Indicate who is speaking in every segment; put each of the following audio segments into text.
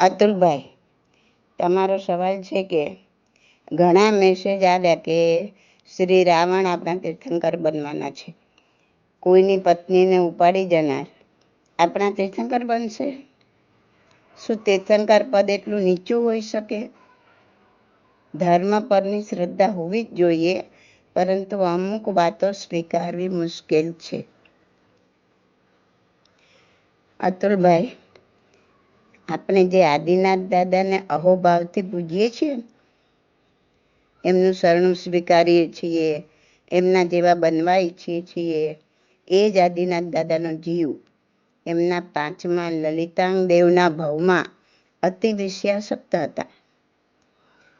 Speaker 1: અતુલભાઈ, તમારો સવાલ છે કે ઘણા મેસેજ આવ્યા કે શ્રી રાવણ આપણા તીર્થંકર બનવાના છે. કોઈની પત્નીને ઉપાડી જનાર આપણા તીર્થંકર બનશે? શું તીર્થંકર પદ એટલું નીચું હોઈ શકે? ધર્મ પરની શ્રદ્ધા હોવી જ જોઈએ, પરંતુ અમુક વાતો સ્વીકારવી મુશ્કેલ છે. અતુલભાઈ આપણે જે આદિનાથ દાદાને અહોભાવથી પૂજીએ છીએ, એમનું શરણું સ્વીકારીએ છીએ, એમના જેવા બનવા ઈચ્છીએ છીએ, એ જ આદિનાથ દાદાનો જીવ. એમના પાંચમા લલિતાંગ દેવના ભવમાં અતિ વિષયાસક્ત હતા.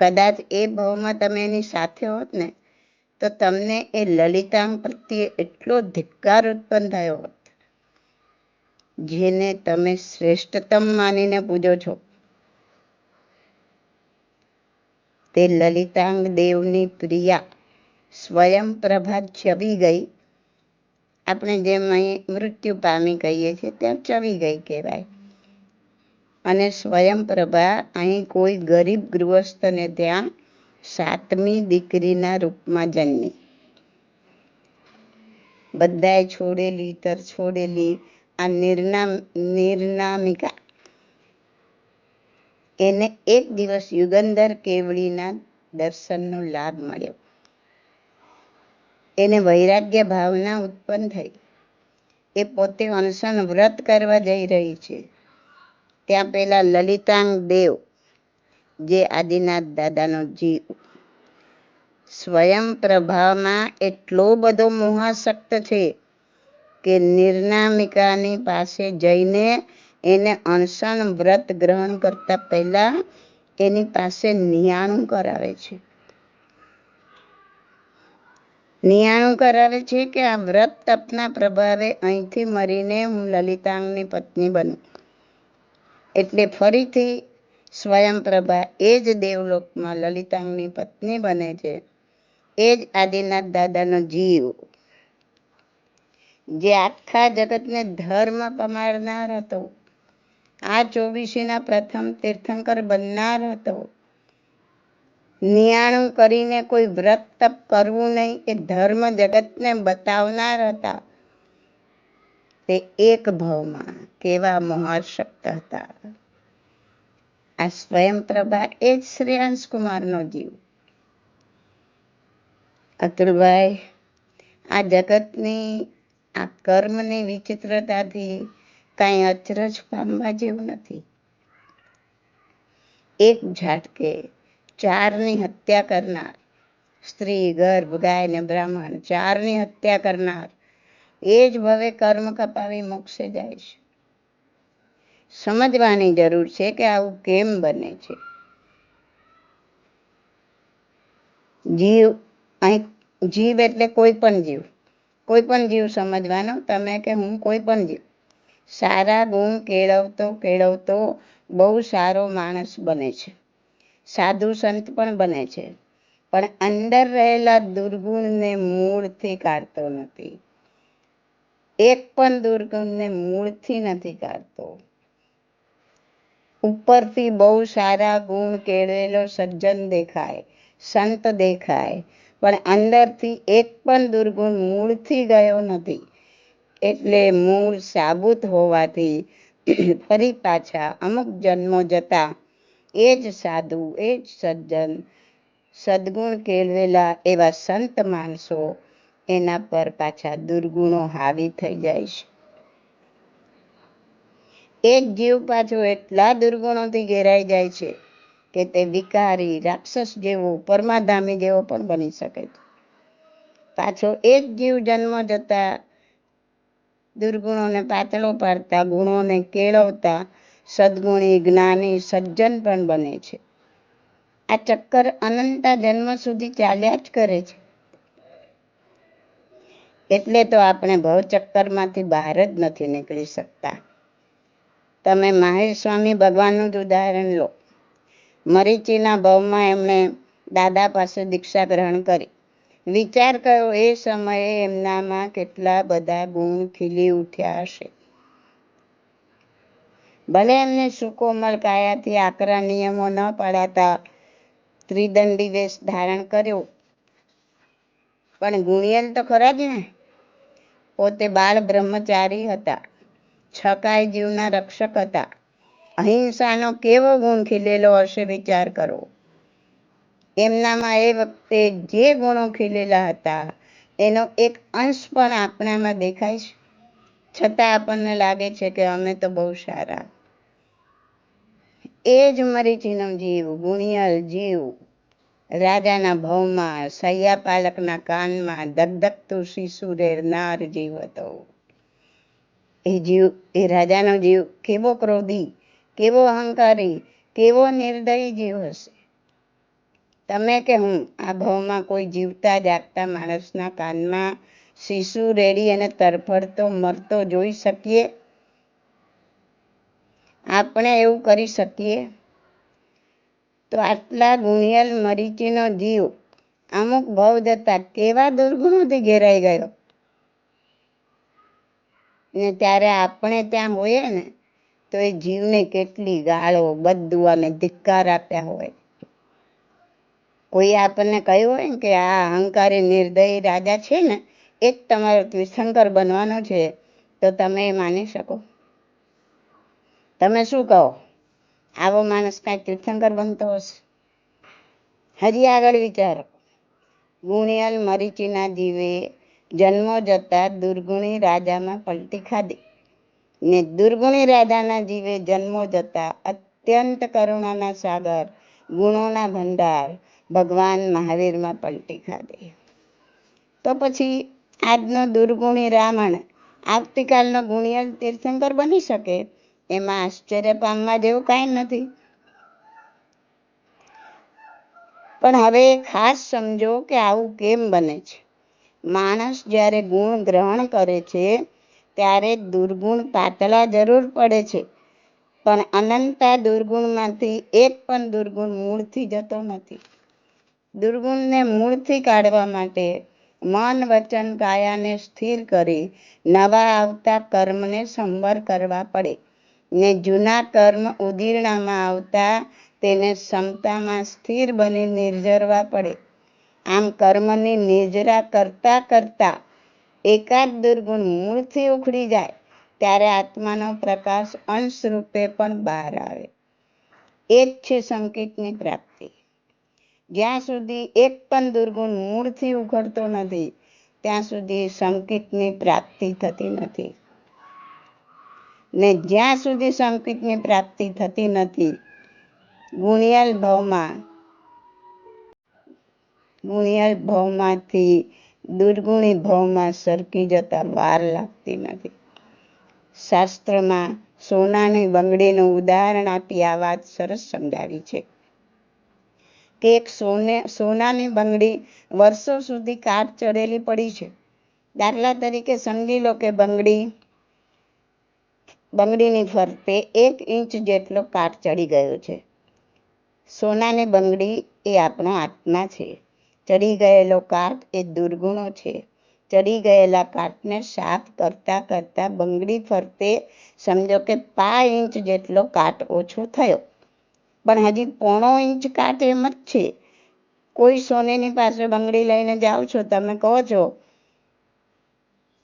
Speaker 1: કદાચ એ ભવમાં તમે એની સાથે હોત ને, તો તમને એ લલિતાંગ પ્રત્યે એટલો ધિક્કાર ઉત્પન્ન થયો હોત. જેને તમે શ્રેષ્ઠતમ માનીને પૂજો છો. તે લલિતાંગ દેવની પ્રિયા સ્વયં પ્રભા છવી ગઈ. આપણે જેમ અહીં મૃત્યુ પામી કહીએ છીએ ત્યાં ચવી ગઈ કહેવાય. અને સ્વયં પ્રભા અહીં કોઈ ગરીબ ગૃહસ્થને ત્યાં સાતમી દીકરીના રૂપમાં જન્મી. બધાએ છોડેલી તર છોડેલી આ નિર્નામ નિર્નામિકા. એને એક દિવસ યુગંધર કેવડીના દર્શનનો લાભ મળ્યો. એને વૈરાગ્ય ભાવના ઉત્પન્ન થઈ. એ પોતે અનશન વ્રત કરવા જઈ રહી છે. ત્યાં પેલા લલિતાંગ દેવ, જે આદિનાથ દાદાનો જીવ, સ્વયં પ્રભાવમાં એટલો બધો મોહાસક્ત છે કે નિર્નામિકાની પાસે જઈને એને અણસણ વ્રત ગ્રહણ કરતા પહેલા એની પાસે નિયાણું કરાવે છે. નિયાણું કરાવે છે કે આ વ્રત તપના પ્રભાવે અહીંથી મરીને હું લલિતાંગની પત્ની બનું. એટલે ફરીથી સ્વયં પ્રભા એ જ દેવલોકમાં લલિતાંગની પત્ની બને છે. એ જ આદિનાથ દાદાનો જીવ જે આખા જગતને ધર્મ પમાડનાર હતો. આ ચોવીસીના પ્રથમ તીર્થંકર બનનાર હતો. નિયાણું કરીને કોઈ વ્રત તપ કરવું નહીં એ ધર્મ જગતને બતાવનાર હતા. તે એક ભાવમાં કેવા મોહાશક્ત હતા. આ સ્વયં પ્રભા એ જ શ્રેયાંશ કુમારનો જીવ. અતુલભાઈ, આ જગતની આ કર્મની વિચિત્રતાથી કાંઈ અચરજ પામવા જેવું નથી. એક ઝાટકે ચારની હત્યા કરનાર સ્ત્રી, ગર્ભ, ગાય ને બ્રાહ્મણ ચારની હત્યા કરનાર એ જ ભવે કર્મ કપાવી મોક્ષે જાય છે. સમજવાની જરૂર છે કે આવું કેમ બને છે. જીવ, અહીં જીવ એટલે કોઈ પણ જીવ. કોઈ પણ જીવ સમજવાનો, તમે કે હું કોઈ પણ જીવ. સારા ગુણ કેળવતો કેળવતો બહુ સારો માણસ બને છે. સાધુ સંત પણ બને છે. પણ અંદર રહેલા દુર્ગુણને મૂળથી કાઢતો નથી. એક પણ દુર્ગુણને મૂળથી નથી કાઢતો. ઉપરથી બહુ સારા ગુણ કેળવેલો સજ્જન દેખાય, સંત દેખાય પણ અંદરથી એક પણ દુર્ગુણ મૂળથી ગયો નથી. એટલે મૂળ સાબુત હોવાથી ફરી પાછા અમુક જન્મો જતા એ જ સાધુ, એ જ સજ્જન, સદગુણ કેળવેલા એવા સંત માણસો એના પર પાછા દુર્ગુણો હાવી થઈ જાય છે. એક જીવ પાછો એટલા દુર્ગુણોથી ઘેરાઈ જાય છે કે તે વિકારી, રાક્ષસ જેવો, પરમાધામી જેવો પણ બની શકે છે. પાછો એ જ જીવ જન્મ જતા દુર્ગુણોને પાતળો પાડતા, ગુણોને કેળવતા સદગુણી, જ્ઞાની, સજ્જન પણ બને છે. આ ચક્કર અનંતા જન્મ સુધી ચાલ્યા જ કરે છે. એટલે તો આપણે ભવચક્કરમાંથી બહાર જ નથી નીકળી શકતા. તમે મહેશ સ્વામી ભગવાનનું જ ઉદાહરણ લો. મરીચીના ભાવમાં એમણે દાદા પાસે દીક્ષા ગ્રહણ કરી. વિચાર કર્યો, એ સમયે એમનામાં કેટલા બધા ગુણ ખીલી ઉઠ્યા હશે. ભલે એમને સુકોમલ કાયાથી આકરા નિયમો ન પડાતા ત્રિદંડી વેશ ધારણ કર્યો, પણ ગુણિયલ તો ખરા જ ને. પોતે બાળ બ્રહ્મચારી હતા છકાય જીવના રક્ષક હતા. અહિંસાનો કેવો ગુણ ખીલેલો હશે વિચાર કરો. એમનામાં એ વખતે જે ગુણો ખીલેલા હતા, એનો એક અંશ પણ આપણામાં દેખાય છે. છતાં આપણને લાગે છે કે અમે તો બહુ સારા. એ જ મરીચીનો જીવ, ગુણિયલ જીવ. રાજાના ભવમાં, સૈયા પાલકના કાનમાં ધગધગતું શિશુ રેડનાર જીવ હતો. એ જીવ, એ રાજાનો જીવ કેવો ક્રોધી. કેવો અહંકારી, કેવો નિર્દયી જીવ હશે? તમે કે હું, આ ભાવમાં કોઈ જીવતા જાગતા માણસના કાનમાં શિશુ રેડી અને તરફડતો મરતો જોઈ શકીએ? આપણે એવું કરી શકીએ? તો આટલા ગુણિયલ મરીચીનો જીવ, અમુક ભાવ જતા કેવા દુર્ગુણોથી ઘેરાઈ ગયો? ને ત્યારે આપણે ત્યાં હોઈએ ને તો એ જીવને કેટલી ગાળો, બધું અને ધિક્કાર આપ્યા હોય. કોઈ આપણને કહ્યું હોય ને કે આ અહંકારી નિર્દયી રાજા છે ને, એ જ તમારો તીર્થંકર બનવાનો છે, તો તમે એ માની શકો. તમે શું કહો? આવો માણસ કાંઈ તીર્થંકર બનતો હશે? હજી આગળ વિચારો. ગુણિયલ મરીચીના જીવે જન્મો જતા દુર્ગુણી રાજામાં પલટી ખાધી. ને દુર્ગુણી રાધાના જીવે જન્મો જતા અત્યંત કરુણાના સાગર, ગુણોના ભંડાર, ભગવાન મહાવીરમાં પલટી ખાધે. તો પછી આજનો દુર્ગુણી રાવણ આવતીકાલનો ગુણિયલ તીર્થંકર બની શકે એમાં આશ્ચર્ય પામવા જેવું કાંઈ નથી. પણ હવે ખાસ સમજો કે આવું કેમ બને છે? માણસ જ્યારે ગુણ ગ્રહણ કરે છે ત્યારે દુર્ગુણ પાતળા જરૂર પડે છે. પણ અનંતા દુર્ગુણમાંથી એક પણ દુર્ગુણ મૂળથી જતો નથી. દુર્ગુણને મૂળથી કાઢવા માટે મન વચન કાયાને સ્થિર કરી નવા આવતા કર્મને સંવર કરવા પડે. ને જૂના કર્મ ઉદીરણામાં આવતા તેને ક્ષમતામાં સ્થિર બની નિર્જરવા પડે. આમ કર્મની નિર્જરા કરતા કરતા એકાદ દુર્ગુણ મૂળથી ઉખડી જાય, ત્યારે આત્માનો પ્રકાશ અંશ રૂપે પણ બહાર આવે. એ જ છે સંકેતની પ્રાપ્તિ. જ્યાં સુધી એક પણ દુર્ગુણ મૂળથી ઉઘડતો નથી, ત્યાં સુધી સંકેતની પ્રાપ્તિ થતી નથી. ને જ્યાં સુધી સંકેતની પ્રાપ્તિ થતી નથી, ગુણિયલ ભાવમાં, ગુણિયલ ભાવમાંથી દુર્ગુણી ભાવમાં સરકી જતા વાર લાગતી નથી. શાસ્ત્રમાં સોનાની બંગડીનું ઉદાહરણ આપી આ વાત સરસ સમજાવી છે. કે એક સોને, સોનાની બંગડી વર્ષો સુધી કાટ ચડેલી પડી છે. દાખલા તરીકે સમજી લો કે બંગડી, બંગડીની ફરતે એક ઇંચ જેટલો કાટ ચડી ગયો છે. સોનાની બંગડી એ આપણો આત્મા છે. ચડી ગયેલો કાટ એ દુર્ગુણો છે. ચડી ગયેલા કાટને સાફ કરતા કરતા બંગડી ફરતે સમજો કે પા ઇંચ જેટલો કાટ ઓછો થયો. પણ હજી પોણો ઇંચ કાટ એમ જ છે. કોઈ સોનેની પાસે બંગડી લઈને જાઓ છો તમે કહો છો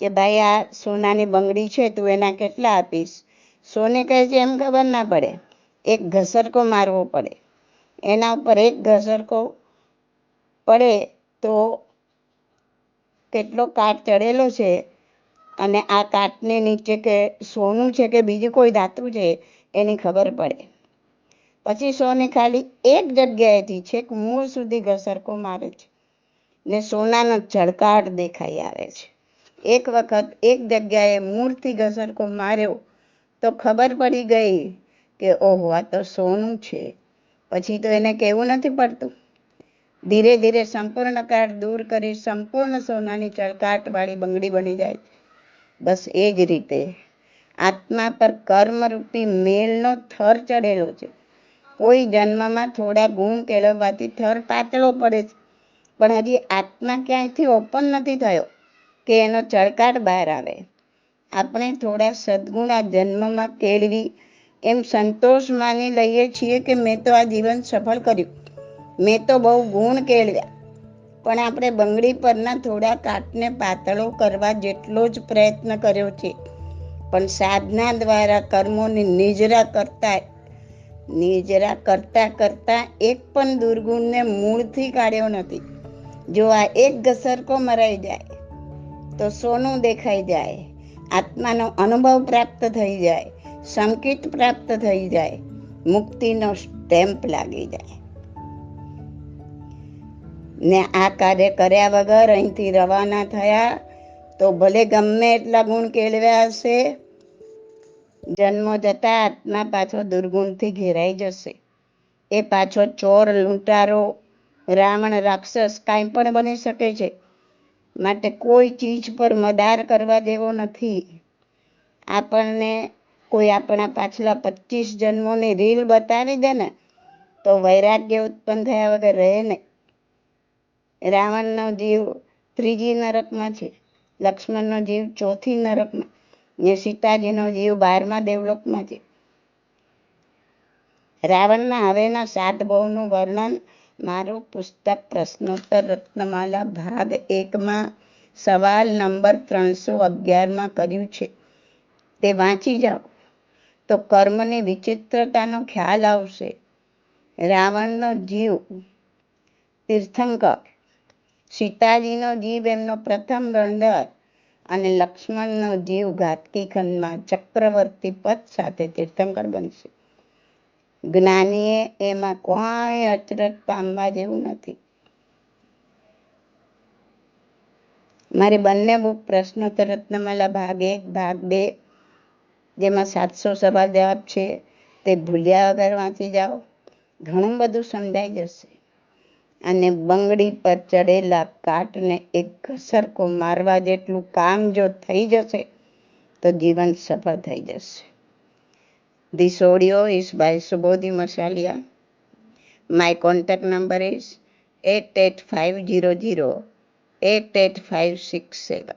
Speaker 1: કે ભાઈ આ સોનાની બંગડી છે તું એના કેટલા આપીશ? સોને કહે છે એમ ખબર ના પડે. એક ઘસરકો મારવો પડે. એના ઉપર એક ઘસરકો પડે તો કેટલો કાટ ચડેલો છે. અને આ કાટને નીચે કે સોનું છે કે બીજું કોઈ ધાતુ છે એની ખબર પડે. પછી સોને ખાલી એક જગ્યાએથી છેક મૂળ સુધી ઘસરકો મારે છે. ને સોનાનો ઝળકાટ દેખાઈ આવે છે. એક વખત એક જગ્યાએ મૂળથી ઘસરકો માર્યો તો ખબર પડી ગઈ કે ઓહો, આ તો સોનું છે. પછી તો એને કહેવું નથી પડતું. ધીરે ધીરે સંપૂર્ણ કાટ દૂર કરી સંપૂર્ણ સોનાની ચળકાટવાળી બંગડી બની જાય બસ એ જ રીતે આત્મા પર કર્મરૂપી મેલનો થર ચડેલો છે. કોઈ જન્મમાં થોડા ગુણ કેળવવાથી થર પાતળો પડે છે. પણ હજી આત્મા ક્યાંયથી ઓપન નથી થયો કે એનો ચળકાટ બહાર આવે. આપણે થોડા સદગુણ આ જન્મમાં કેળવી એમ સંતોષ માની લઈએ છીએ કે મેં તો આ જીવન સફળ કર્યું. મેં તો બહુ ગુણ કેળવ્યા. પણ આપણે બંગડી પરના થોડા કાટને પાતળો કરવા જેટલો જ પ્રયત્ન કર્યો છે. પણ સાધના દ્વારા કર્મોની નિજરા કરતા નિજરા કરતા કરતા એક પણ દુર્ગુણને મૂળથી કાઢ્યો નથી. જો આ એક ઘસરકો મરાઈ જાય, તો સોનું દેખાઈ જાય, આત્માનો અનુભવ પ્રાપ્ત થઈ જાય, સંકિત પ્રાપ્ત થઈ જાય, મુક્તિનો સ્ટેમ્પ લાગી જાય. ને આ કાર્ય કર્યા વગર અહીંથી રવાના થયા. તો ભલે ગમે એટલા ગુણ કેળવ્યા હશે, જન્મ જતા આત્મા પાછો દુર્ગુણથી ઘેરાઈ જશે. એ પાછો ચોર, લૂંટારો, રાવણ, રાક્ષસ કાંઈ પણ બની શકે છે. માટે કોઈ ચીજ પર મદાર કરવા જેવો નથી. આપણને કોઈ આપણા પાછલા પચીસ જન્મોની રીલ બતાવી દે ને, તો વૈરાગ્ય ઉત્પન્ન થયા વગર રહે નહીં. રાવણનો જીવ ત્રીજી નરકમાં છે, લક્ષ્મણનો જીવ ચોથી નરકમાં ને સીતાજીનો જીવ બારમા દેવલોકમાં છે. રાવણના હવેના સાત બહુનું વર્ણન મારું પુસ્તક પ્રશ્નોત્તર રત્નમાલા ભાગ એકમાં સવાલ નંબર ત્રણસો અગિયારમાં કર્યું છે. તે વાંચી જાઓ. તો કર્મની વિચિત્રતાનો ખ્યાલ આવશે. રાવણનો જીવ તીર્થંકર સીતાજીનો જીવ એમનો પ્રથમ રણધર અને લક્ષ્મણનો જીવ ઘાતકી ખંડમાં ચક્રવર્તી પદ સાથે તીર્થંકર બનશે. જ્ઞાનીએ એમાં કોઈ અચરજ પામવા જેવું નથી. મારે બંને બુક પ્રશ્નોત્તર રત્નમાલા ભાગ એક, ભાગ બે, જેમાં સાતસો સવાલ જવાબ છે, તે ભૂલ્યા વગર વાંચી જાઓ. ઘણું બધું સમજાઈ જશે. અને બંગડી પર ચડેલા કાટને એક ઘસરકો મારવા જેટલું કામ જો થઈ જશે તો જીવન સફળ થઈ જશે This audio is by Subodhi Masalia. My contact number is 88500 88567.